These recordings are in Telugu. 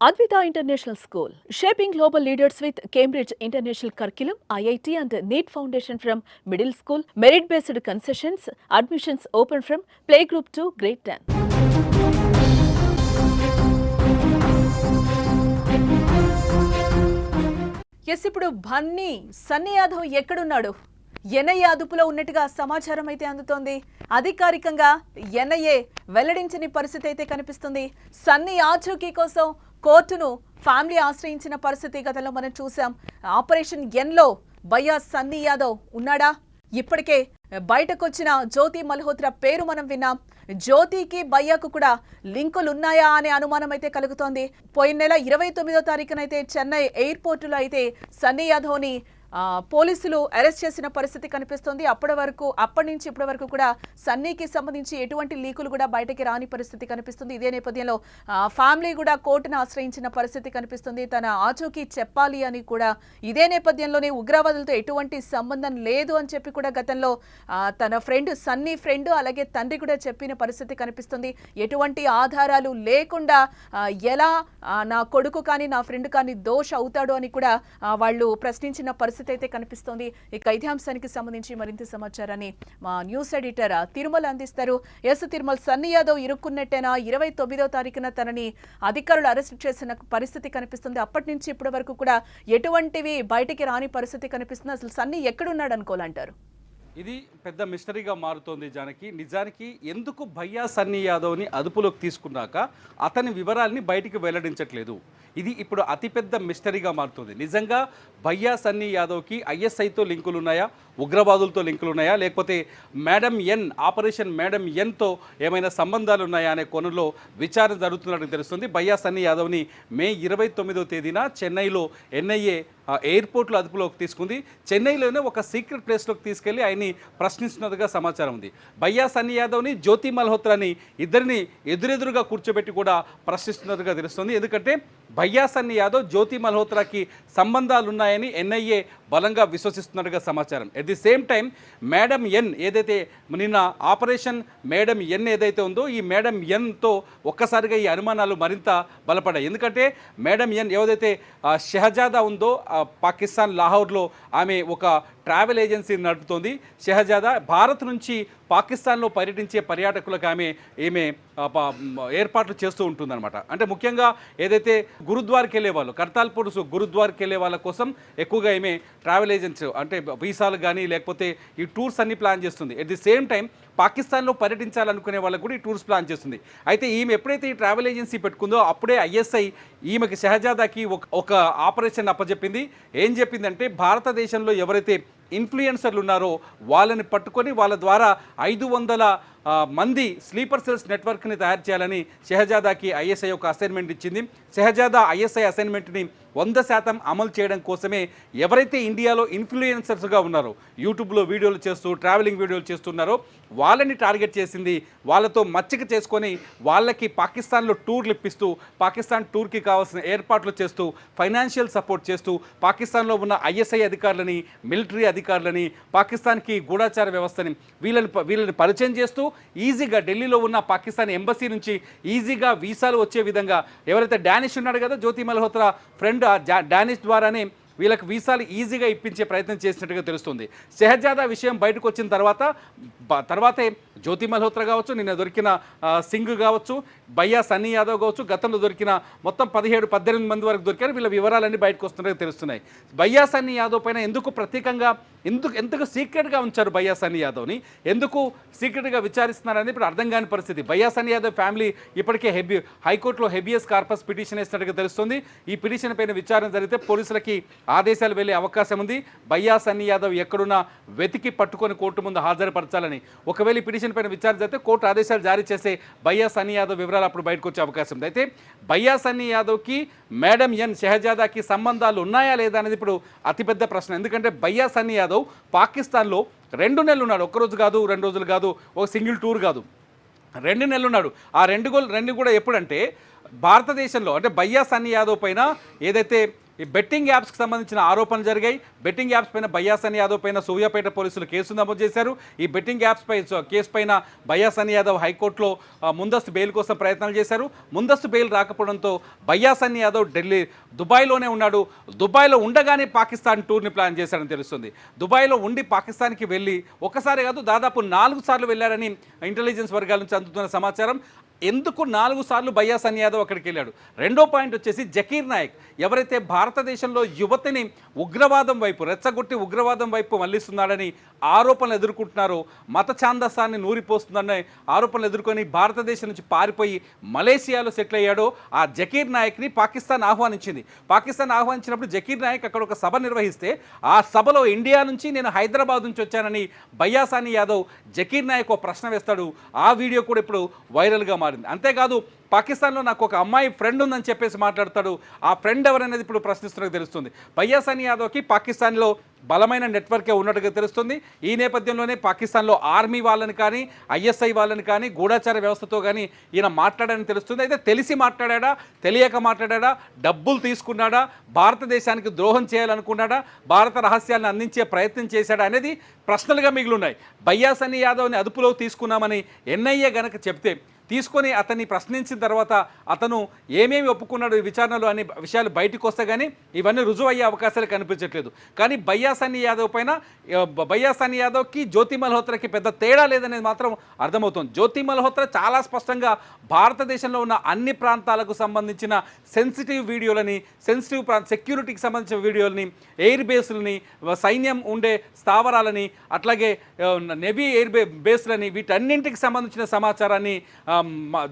Advitha international school shaping global leaders with Cambridge international curriculum IIT and NEET foundation from middle school merit based concessions admissions open from play group to grade ten yes ఇప్పుడు భన్నీ సన్ని యాదవ్ ఎక్కడున్నాడు ఎన్ఐఏ అదుపులో ఉన్నట్టుగా సమాచారం అయితే అందుతోంది అధికారికంగా ఎన్ఐఏ వెల్లడించని పరిస్థితి అయితే కనిపిస్తుంది సన్ని ఆచూకీ కోసం కోర్టును ఫ్యామిలీ ఆశ్రయించిన పరిస్థితి గతంలో మనం చూసాం. ఆపరేషన్ ఎన్లో బయ్యా సన్నీ యాదవ్ ఉన్నాడా? ఇప్పటికే బయటకొచ్చిన జ్యోతి మల్హోత్రా పేరు మనం విన్నాం. జ్యోతికి బయ్యాకు కూడా లింకులు ఉన్నాయా అనే అనుమానం అయితే కలుగుతోంది. పోయిన నెల ఇరవై తొమ్మిదో తారీఖునైతే చెన్నై ఎయిర్పోర్టులో అయితే సన్నీ యాదవ్ని పోలీసులు అరెస్ట్ చేసిన పరిస్థితి కనిపిస్తోంది. అప్పటి వరకు అప్పటి నుంచి ఇప్పటి వరకు కూడా సన్నీకి సంబంధించి ఎటువంటి లీకులు కూడా బయటకి రాని పరిస్థితి కనిపిస్తుంది. ఇదే నేపథ్యంలో ఫ్యామిలీ కూడా కోర్టును ఆశ్రయించిన పరిస్థితి కనిపిస్తుంది. తన ఆచూకీ చెప్పాలి అని కూడా ఇదే నేపథ్యంలోనే ఉగ్రవాదులతో ఎటువంటి సంబంధం లేదు అని చెప్పి కూడా గతంలో తన ఫ్రెండ్ సన్నీ ఫ్రెండ్ అలాగే తండ్రి కూడా చెప్పిన పరిస్థితి కనిపిస్తుంది. ఎటువంటి ఆధారాలు లేకుండా ఎలా నా కొడుకు కానీ నా ఫ్రెండ్ కానీ దోష అవుతాడు అని కూడా వాళ్ళు ప్రశ్నించిన పరిస్థితి అయితే కనిపిస్తోంది. ఇక ఇదే అంశానికి సంబంధించి మరింత సమాచారాన్ని మా న్యూస్ ఎడిటర్ తిరుమల అందిస్తారు. ఎస్ తిరుమల సన్నీ యాదవ్ ఇరుక్కున్నట్టేనా? ఇరవై తొమ్మిదో తారీఖున తనని అధికారులు అరెస్ట్ చేసిన పరిస్థితి కనిపిస్తుంది. అప్పటి నుంచి ఇప్పటి వరకు కూడా ఎటువంటివి బయటికి రాని పరిస్థితి కనిపిస్తుంది. అసలు సన్నీ ఎక్కడున్నాడు అనుకోవాలంటారు ఇది పెద్ద మిస్టరీగా మారుతోంది జానకి. నిజానికి ఎందుకు భయ్యా సన్నీ యాదవ్ని అదుపులోకి తీసుకున్నాక అతని వివరాల్ని బయటికి వెల్లడించట్లేదు? ఇది ఇప్పుడు అతిపెద్ద మిస్టరీగా మారుతుంది. నిజంగా భయ్యా సన్నీ యాదవ్కి ఐఎస్ఐతో లింకులు ఉన్నాయా ఉగ్రవాదులతో లింకులు ఉన్నాయా లేకపోతే మేడం ఎన్ ఆపరేషన్ మేడం ఎన్తో ఏమైనా సంబంధాలు ఉన్నాయా అనే కోణంలో విచారణ జరుగుతున్నట్టు తెలుస్తుంది. భయ్యా సన్నీ యాదవ్ని మే ఇరవై తొమ్మిదో తేదీన చెన్నైలో ఎన్ఐఏ ఎయిర్పోర్ట్లో అదుపులోకి తీసుకుంది. చెన్నైలోనే ఒక సీక్రెట్ ప్లేస్లోకి తీసుకెళ్ళి ఆయన్ని ప్రశ్నిస్తున్నట్టుగా సమాచారం ఉంది. భయ్యా సన్నీ యాదవ్ని జ్యోతి మల్హోత్రాని ఇద్దరిని ఎదురెదురుగా కూర్చోబెట్టి కూడా ప్రశ్నిస్తున్నట్టుగా తెలుస్తుంది. ఎందుకంటే భయ్యా సన్నీ యాదవ్ జ్యోతి మల్హోత్రాకి సంబంధాలు ఉన్నాయని ఎన్ఐఏ బలంగా విశ్వసిస్తున్నట్టుగా సమాచారం. At the same time madam N ఏదైతే నిన్న ఆపరేషన్ మేడం ఎన్ ఏదైతే ఉందో ఈ మేడం ఎన్తో ఒక్కసారిగా ఈ అనుమానాలు మరింత బలపడ్డాయి. ఎందుకంటే మేడం ఎన్ ఏదైతే షహజాదా షెహజాదా ఉందో ఆ, పాకిస్తాన్ లాహోర్లో ఆమె ఒక ట్రావెల్ ఏజెన్సీ నడుపుతోంది. షెహజాదా భారత్ నుంచి పాకిస్తాన్లో పర్యటించే పర్యాటకులకు ఆమె ఈమె ప- ఏర్పాట్లు చేస్తూ ఉంటుందన్నమాట. అంటే ముఖ్యంగా ఏదైతే గురుద్వార్కి వెళ్ళే వాళ్ళు కర్తాల్పూర్ గురుద్వార్కి వెళ్ళే వాళ్ళ కోసం ఎక్కువగా ఈమె ట్రావెల్ ఏజెన్సీ అంటే వీసాలు కానీ లేకపోతే ఈ టూర్స్ అన్ని ప్లాన్ చేస్తుంది. ఎట్ ది సేమ్ టైం పాకిస్తాన్లో పర్యటించాలనుకునే వాళ్ళకు కూడా ఈ టూర్స్ ప్లాన్ చేస్తుంది. అయితే ఈమె ఎప్పుడైతే ఈ ట్రావెల్ ఏజెన్సీ పెట్టుకుందో అప్పుడే ఐఎస్ఐ ఈమెకి షహజాదాకి ఒక ఒక ఆపరేషన్ అప్పచెప్పింది ఏం చెప్పిందంటే భారతదేశంలో ఎవరైతే ఇన్ఫ్లుయెన్సర్లు ఉన్నారో వాళ్ళని పట్టుకొని వాళ్ళ ద్వారా ఐదు వందల మంది స్లీపర్ సెల్స్ నెట్వర్క్ని తయారు చేయాలని షెహజాదాకి ఐఎస్ఐ ఒక అసైన్మెంట్ ఇచ్చింది. షెహజాదా ఐఎస్ఐ అసైన్మెంట్ని వంద శాతం అమలు చేయడం కోసమే ఎవరైతే ఇండియాలో ఇన్ఫ్లుయెన్సర్స్గా ఉన్నారో యూట్యూబ్లో వీడియోలు చేస్తూ ట్రావెలింగ్ వీడియోలు చేస్తున్నారో వాళ్ళని టార్గెట్ చేసింది వాళ్ళతో మచ్చిక చేసుకొని వాళ్ళకి పాకిస్తాన్లో టూర్లు ఇప్పిస్తూ పాకిస్తాన్ టూర్కి కావాల్సిన ఏర్పాట్లు చేస్తూ ఫైనాన్షియల్ సపోర్ట్ చేస్తూ పాకిస్తాన్లో ఉన్న ఐఎస్ఐ అధికారులని మిలిటరీ అధికారులని పాకిస్తాన్కి గూఢాచార వ్యవస్థని వీళ్ళని వీళ్ళని పరిచయం చేస్తూ ఈజీగా ఢిల్లీలో ఉన్న పాకిస్తాన్ ఎంబసీ నుంచి ఈజీగా వీసాలు వచ్చే విధంగా ఎవరైతే డానిష్ ఉన్నాడు కదా జ్యోతి మల్హోత్రా ఫ్రెండ్ డానిష్ ద్వారానే వీళ్ళకి వీసాలు ఈజీగా ఇప్పించే ప్రయత్నం చేసినట్టుగా తెలుస్తుంది. షెహజాదా విషయం బయటకు వచ్చిన తర్వాత తర్వాతే జ్యోతి మల్హోత్రా కావచ్చు నిన్న దొరికిన సింగ్ కావచ్చు భయ్యా సన్నీ యాదవ్ కావచ్చు గతంలో దొరికిన మొత్తం పదిహేడు పద్దెనిమిది మంది వరకు దొరికారు. వీళ్ళ వివరాలన్నీ బయటకు వస్తున్నట్టుగా తెలుస్తున్నాయి. భయ్యా సన్నీ యాదవ్ పైన ఎందుకు ప్రత్యేకంగా ఎందుకు ఎందుకు సీక్రెట్గా ఉంచారు భయ్యా సన్నీ యాదవ్ని? ఎందుకు సీక్రెట్గా విచారిస్తున్నారని ఇప్పుడు అర్థం కాని పరిస్థితి. భయ్యా సన్నీ యాదవ్ ఫ్యామిలీ ఇప్పటికే హెబి హైకోర్టులో హెబియస్ కార్పస్ పిటిషన్ వేసినట్టుగా తెలుస్తుంది. ఈ పిటిషన్ పైన విచారణ జరిగితే పోలీసులకి ఆదేశాలు వెళ్ళే అవకాశం ఉంది. బయ్యా సన్నీ యాదవ్ ఎక్కడున్నా వెతికి పట్టుకొని కోర్టు ముందు హాజరుపరచాలని. ఒకవేళ ఈ పిటిషన్ పైన విచారణ జరిగితే కోర్టు ఆదేశాలు జారీ చేస్తే బయ్యా సన్నీ యాదవ్ వివరాలు అప్పుడు బయటకు వచ్చే అవకాశం ఉంది. అయితే బయ్యా సన్నీ యాదవ్కి మేడం ఎన్ షెహజాదాకి సంబంధాలు ఉన్నాయా లేదా అనేది ఇప్పుడు అతిపెద్ద ప్రశ్న. ఎందుకంటే బయ్యా సన్నీ యాదవ్ పాకిస్తాన్లో రెండు నెలలు ఉన్నాడు. ఒక్కరోజు కాదు రెండు రోజులు కాదు ఒక సింగిల్ టూర్ కాదు. రెండు నెలలు ఉన్నాడు. ఆ రెండు గోల్ రెండు కూడా ఎప్పుడంటే భారతదేశంలో అంటే బయ్యా సన్నీ యాదవ్ పైన ఏదైతే ఈ బెట్టింగ్ యాప్స్కి సంబంధించిన ఆరోపణలు జరిగాయి. బెట్టింగ్ యాప్స్ పైన బయ్యాసన్ యాదవ్ పైన సూర్యాపేట పోలీసులు కేసు నమోదు చేశారు. ఈ బెట్టింగ్ యాప్స్ పై కేసు పైన బయ్యాసన్ యాదవ్ హైకోర్టులో ముందస్తు బెయిల్ కోసం ప్రయత్నాలు చేశారు. ముందస్తు బెయిల్ రాకపోవడంతో బయ్యాసన్ యాదవ్ ఢిల్లీ దుబాయ్లోనే ఉన్నాడు. దుబాయ్లో ఉండగానే పాకిస్తాన్ టూర్ని ప్లాన్ చేశాడని తెలుస్తుంది. దుబాయ్లో ఉండి పాకిస్తాన్కి వెళ్ళి ఒకసారి కాదు దాదాపు నాలుగు సార్లు వెళ్ళారని ఇంటెలిజెన్స్ వర్గాల నుంచి అందుతున్న సమాచారం. ఎందుకు నాలుగు సార్లు బయ్యాసన్ యాదవ్ అక్కడికి వెళ్ళాడు? రెండో పాయింట్ వచ్చేసి జకీర్ నాయక్ ఎవరైతే భారతదేశంలో యువతిని ఉగ్రవాదం వైపు రెచ్చగొట్టి ఉగ్రవాదం వైపు మళ్ళిస్తున్నాడని ఆరోపణలు ఎదుర్కొంటున్నారో మత ఛాందసాన్ని నూరిపోస్తుందనే ఆరోపణలు ఎదుర్కొని భారతదేశం నుంచి పారిపోయి మలేషియాలో సెటిల్ అయ్యాడో ఆ జకీర్ నాయక్ని పాకిస్తాన్ ఆహ్వానించింది. పాకిస్తాన్ ఆహ్వానించినప్పుడు జకీర్ నాయక్ అక్కడ ఒక సభ నిర్వహిస్తే ఆ సభలో ఇండియా నుంచి నేను హైదరాబాద్ నుంచి వచ్చానని బయ్యాసాని యాదవ్ జకీర్ నాయక్ ఒక ప్రశ్న వేస్తాడు. ఆ వీడియో కూడా ఇప్పుడు వైరల్గా మారింది. అంతేకాదు పాకిస్తాన్లో నాకు ఒక అమ్మాయి ఫ్రెండ్ ఉందని చెప్పేసి మాట్లాడతాడు. ఆ ఫ్రెండ్ ఎవరనేది ఇప్పుడు ప్రశ్నిస్తున్నట్టు తెలుస్తుంది. బయ్యాసాని యాదవ్కి పాకిస్తాన్లో బలమైన నెట్వర్కే ఉన్నట్టుగా తెలుస్తుంది. ఈ నేపథ్యంలోనే పాకిస్తాన్లో ఆర్మీ వాళ్ళని కానీ ఐఎస్ఐ వాళ్ళని కానీ గూఢాచార వ్యవస్థతో కానీ ఈయన మాట్లాడని తెలుస్తుంది. అయితే తెలిసి మాట్లాడా తెలియక మాట్లాడా డబ్బులు తీసుకున్నాడా? భారతదేశానికి ద్రోహం చేయాలనుకున్నాడా? భారత రహస్యాలను అందించే ప్రయత్నం చేశాడా అనేది ప్రశ్నలుగా మిగిలిన్నాయి బయ్యాసని యాదవ్ని అదుపులో తీసుకున్నామని ఎన్ఐఏ గనక చెప్తే తీసుకొని అతన్ని ప్రశ్నించిన తర్వాత అతను ఏమేమి ఒప్పుకున్నాడు ఈ విచారణలో అనే విషయాలు బయటకు వస్తే కానీ ఇవన్నీ రుజువు అయ్యే అవకాశాలు కనిపించట్లేదు. కానీ బయ్యాసన్ని యాదవ్ పైన బయ్యా బ- యాదవ్కి జ్యోతి మల్హోత్రాకి పెద్ద తేడా లేదనేది మాత్రం అర్థమవుతుంది. జ్యోతి మల్హోత్రా చాలా స్పష్టంగా భారతదేశంలో ఉన్న అన్ని ప్రాంతాలకు సంబంధించిన సెన్సిటివ్ వీడియోలని సెన్సిటివ్ ప్రా సెక్యూరిటీకి సంబంధించిన వీడియోలని ఎయిర్ బేస్లని సైన్యం ఉండే స్థావరాలని అట్లాగే నెబీ నెవీ ఎయిర్ బే బేస్లని వీటన్నింటికి సంబంధించిన సమాచారాన్ని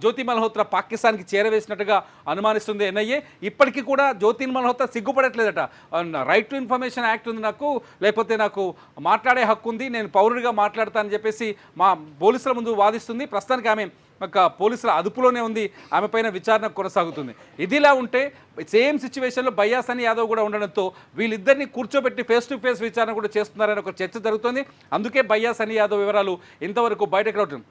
జ్యోతి మల్హోత్రా పాకిస్తాన్కి చేరవేసినట్టుగా అనుమానిస్తుంది ఎన్ఐఏ. ఇప్పటికీ కూడా జ్యోతి మల్హోత్రా సిగ్గుపడట్లేదట. రైట్ టు ఇన్ఫర్మేషన్ యాక్ట్ ఉంది నాకు లేకపోతే నాకు మాట్లాడే హక్కు ఉంది నేను పౌరుడిగా మాట్లాడతానని చెప్పేసి మా పోలీసుల ముందు వాదిస్తుంది. ప్రస్తుతానికి ఆమె ఒక పోలీసుల అదుపులోనే ఉంది ఆమె పైన విచారణ కొనసాగుతుంది. ఇదిలా ఉంటే సేమ్ సిచ్యువేషన్లో బయ్యాసని యాదవ్ కూడా ఉండడంతో వీళ్ళిద్దరిని కూర్చోబెట్టి ఫేస్ టు ఫేస్ విచారణ కూడా చేస్తున్నారని ఒక చర్చ జరుగుతుంది. అందుకే బయ్యాసని యాదవ్ వివరాలు ఇంతవరకు బయటకు రావడం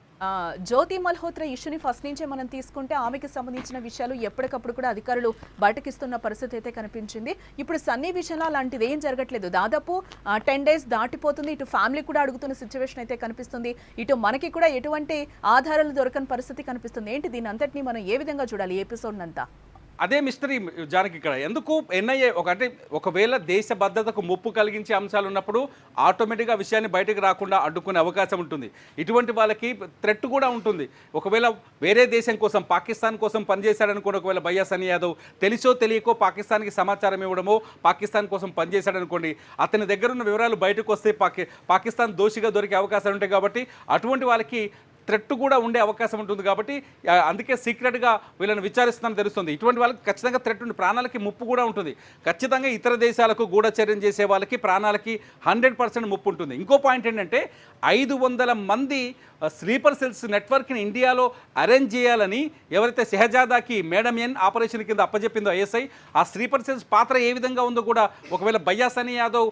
జ్యోతి మల్హోత్రా ఇష్యూని ఫస్ట్ నుంచే మనం తీసుకుంటే ఆమెకి సంబంధించిన విషయాలు ఎప్పటికప్పుడు కూడా అధికారులు బయటకిస్తున్న పరిస్థితి అయితే కనిపించింది. ఇప్పుడు సన్నీ విషయంలో అలాంటిది ఏం జరగట్లేదు. దాదాపు టెన్ డేస్ దాటిపోతుంది. ఇటు ఫ్యామిలీ కూడా అడుగుతున్న సిచ్యువేషన్ అయితే కనిపిస్తుంది. ఇటు మనకి కూడా ఎటువంటి ఆధారాలు దొరకని పరిస్థితి కనిపిస్తుంది. ఏంటి దీని అంతటిని మనం ఏ విధంగా చూడాలి ఎపిసోడ్ అంతా అదే మిస్టరీ జానకి ఇక్కడ. ఎందుకు ఎన్ఐఏ ఒక అంటే ఒకవేళ దేశ భద్రతకు ముప్పు కలిగించే అంశాలు ఉన్నప్పుడు ఆటోమేటిక్గా విషయాన్ని బయటకు రాకుండా అడ్డుకునే అవకాశం ఉంటుంది. ఇటువంటి వాళ్ళకి థ్రెట్ కూడా ఉంటుంది. ఒకవేళ వేరే దేశం కోసం పాకిస్తాన్ కోసం పనిచేశాడనుకోండి ఒకవేళ బయ్యా సని యాదవ్ తెలిసో తెలియకో పాకిస్తాన్కి సమాచారం ఇవ్వడమో పాకిస్తాన్ కోసం పనిచేశాడనుకోండి అతని దగ్గర ఉన్న వివరాలు బయటకు వస్తే పాకి పాకిస్తాన్ దోషిగా దొరికే అవకాశాలు ఉంటాయి కాబట్టి అటువంటి వాళ్ళకి థ్రెట్ కూడా ఉండే అవకాశం ఉంటుంది కాబట్టి అందుకే సీక్రెట్గా వీళ్ళని విచారిస్తున్నారని తెలుస్తుంది. ఇటువంటి వాళ్ళకి ఖచ్చితంగా థ్రెట్ ఉంది ప్రాణాలకి ముప్పు కూడా ఉంటుంది. ఖచ్చితంగా ఇతర దేశాలకు గూఢచర్యం చేసే వాళ్ళకి ప్రాణాలకి హండ్రెడ్ పర్సెంట్ ముప్పు ఉంటుంది. ఇంకో పాయింట్ ఏంటంటే ఐదు వందల మంది స్లీపర్ సెల్స్ నెట్వర్క్ని ఇండియాలో అరేంజ్ చేయాలని ఎవరైతే షెహజాదాకి మేడం ఎన్ ఆపరేషన్ కింద అప్పచెప్పిందో ఐఎస్ఐ ఆ స్లీపర్ సెల్స్ పాత్ర ఏ విధంగా ఉందో కూడా ఒకవేళ బయ్యాసని యాదవ్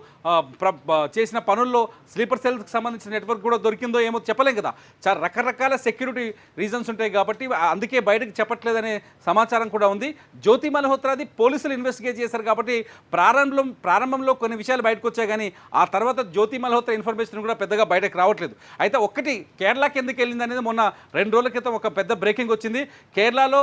చేసిన పనుల్లో స్లీపర్ సెల్స్కి సంబంధించిన నెట్వర్క్ కూడా దొరికిందో ఏమో చెప్పలేం కదా. చాలా రకరకాల రకరకాల సెక్యూరిటీ రీజన్స్ ఉంటాయి కాబట్టి అందుకే బయటకు చెప్పట్లేదనే సమాచారం కూడా ఉంది. జ్యోతి మల్హోత్రాది పోలీసులు ఇన్వెస్టిగేట్ చేశారు కాబట్టి ప్రారంభం ప్రారంభంలో కొన్ని విషయాలు బయటకు వచ్చాయి కానీ ఆ తర్వాత జ్యోతి మల్హోత్రా ఇన్ఫర్మేషన్ కూడా పెద్దగా బయటకు రావట్లేదు. అయితే ఒక్కటి కేరళకి ఎందుకు వెళ్ళింది అనేది మొన్న రెండు రోజుల క్రితం ఒక పెద్ద బ్రేకింగ్ వచ్చింది. కేరళలో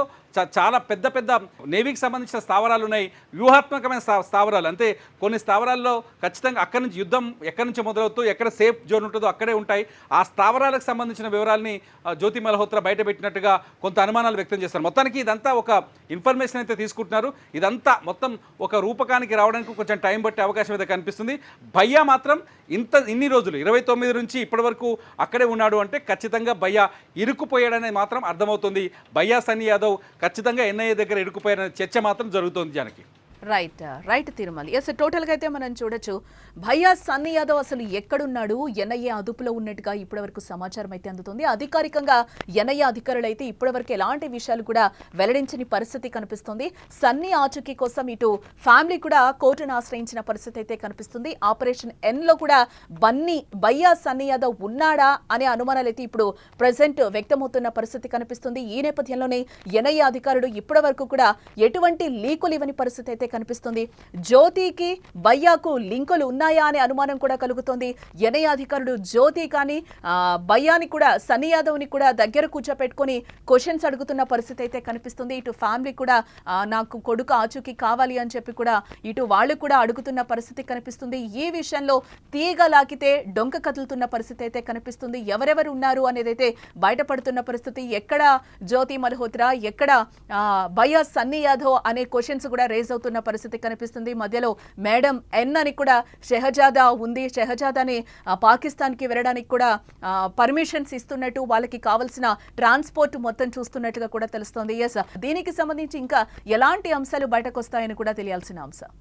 చాలా పెద్ద పెద్ద నేవీకి సంబంధించిన స్థావరాలు ఉన్నాయి. వ్యూహాత్మకమైన స్థావరాలు. అంటే కొన్ని స్థావరాల్లో ఖచ్చితంగా అక్కడి నుంచి యుద్ధం ఎక్కడి నుంచి మొదలవుతూ ఎక్కడ సేఫ్ జోన్ ఉంటుందో అక్కడే ఉంటాయి. ఆ స్థావరాలకు సంబంధించిన వివరాలని ఆ, జ్యోతి మల్హోత్రా బయట పెట్టినట్టుగా కొంత అనుమానాలు వ్యక్తం చేస్తారు. మొత్తానికి ఇదంతా ఒక ఇన్ఫర్మేషన్ అయితే తీసుకుంటున్నారు. ఇదంతా మొత్తం ఒక రూపకానికి రావడానికి కొంచెం టైం పట్టే అవకాశం అయితే కనిపిస్తుంది. భయ్యా మాత్రం ఇంత ఇన్ని రోజులు ఇరవై తొమ్మిది నుంచి ఇప్పటి వరకు అక్కడే ఉన్నాడు అంటే ఖచ్చితంగా భయ్యా ఇరుక్కుపోయాడనేది మాత్రం అర్థమవుతుంది. భయ్యా సన్నీ యాదవ్ ఖచ్చితంగా ఎన్ఐఏ దగ్గర ఇరుక్కుపోయాడనే చర్చ మాత్రం జరుగుతోంది Janaki right right Tirumala. Yes టోటల్గా అయితే మనం చూడొచ్చు. భయ్యా సన్నీ యాదవ్ అసలు ఎక్కడున్నాడు? ఎన్ఐఏ అదుపులో ఉన్నట్టుగా ఇప్పటివరకు సమాచారం అయితే అందుతుంది. అధికారికంగా ఎన్ఐఏ అధికారులు అయితే ఇప్పటివరకు ఎలాంటి విషయాలు కూడా వెల్లడించని పరిస్థితి కనిపిస్తుంది. సన్నీ ఆచూకీ కోసం ఇటు ఫ్యామిలీ కూడా కోర్టును ఆశ్రయించిన పరిస్థితి అయితే కనిపిస్తుంది. ఆపరేషన్ ఎన్లో కూడా బన్నీ భయ్యా సన్నీ యాదవ్ ఉన్నాడా అనే అనుమానాలు అయితే ఇప్పుడు ప్రజెంట్ వ్యక్తమవుతున్న పరిస్థితి కనిపిస్తుంది. ఈ నేపథ్యంలోనే ఎన్ఐఏ అధికారులు ఇప్పటి వరకు కూడా ఎటువంటి లీకులు ఇవ్వని పరిస్థితి అయితే కనిపిస్తుంది. జ్యోతికి భయ్యాకు లింకులు ఉన్నాయా అనే అనుమానం కూడా కలుగుతోంది. ఎన్ఐ అధికారుడు జ్యోతి కానీ ఆ, భయ్యాని కూడా సన్నీ యాదవ్ని కూడా దగ్గర కూర్చోపెట్టుకొని క్వశ్చన్స్ అడుగుతున్న పరిస్థితి అయితే కనిపిస్తుంది. ఇటు ఫ్యామిలీ కూడా నాకు కొడుకు ఆచూకీ కావాలి అని చెప్పి కూడా ఇటు వాళ్ళు కూడా అడుగుతున్న పరిస్థితి కనిపిస్తుంది. ఈ విషయంలో తీగ లాకితే డొంక కదులుతున్న పరిస్థితి అయితే కనిపిస్తుంది. ఎవరెవరు ఉన్నారు అనేది అయితే బయటపడుతున్న పరిస్థితి. ఎక్కడ జ్యోతి మల్హోత్రా ఎక్కడ ఆ, సన్నీ యాదవ్ అనే క్వశ్చన్స్ కూడా రేజ్ అవుతున్న పరిస్థితి కనిపిస్తుంది. మధ్యలో మేడం ఎన్ అని కూడా షెహజాదా ఉంది. షెహజాదాని పాకిస్తాన్కి వెళ్ళడానికి కూడా పర్మిషన్స్ ఇస్తున్నట్టు వాళ్ళకి కావాల్సిన ట్రాన్స్పోర్ట్ మొత్తం చూస్తున్నట్టుగా కూడా తెలుస్తోంది. ఎస్ దీనికి సంబంధించి ఇంకా ఎలాంటి అంశాలు బయటకు వస్తాయని కూడా తెలియాల్సిన అంశం.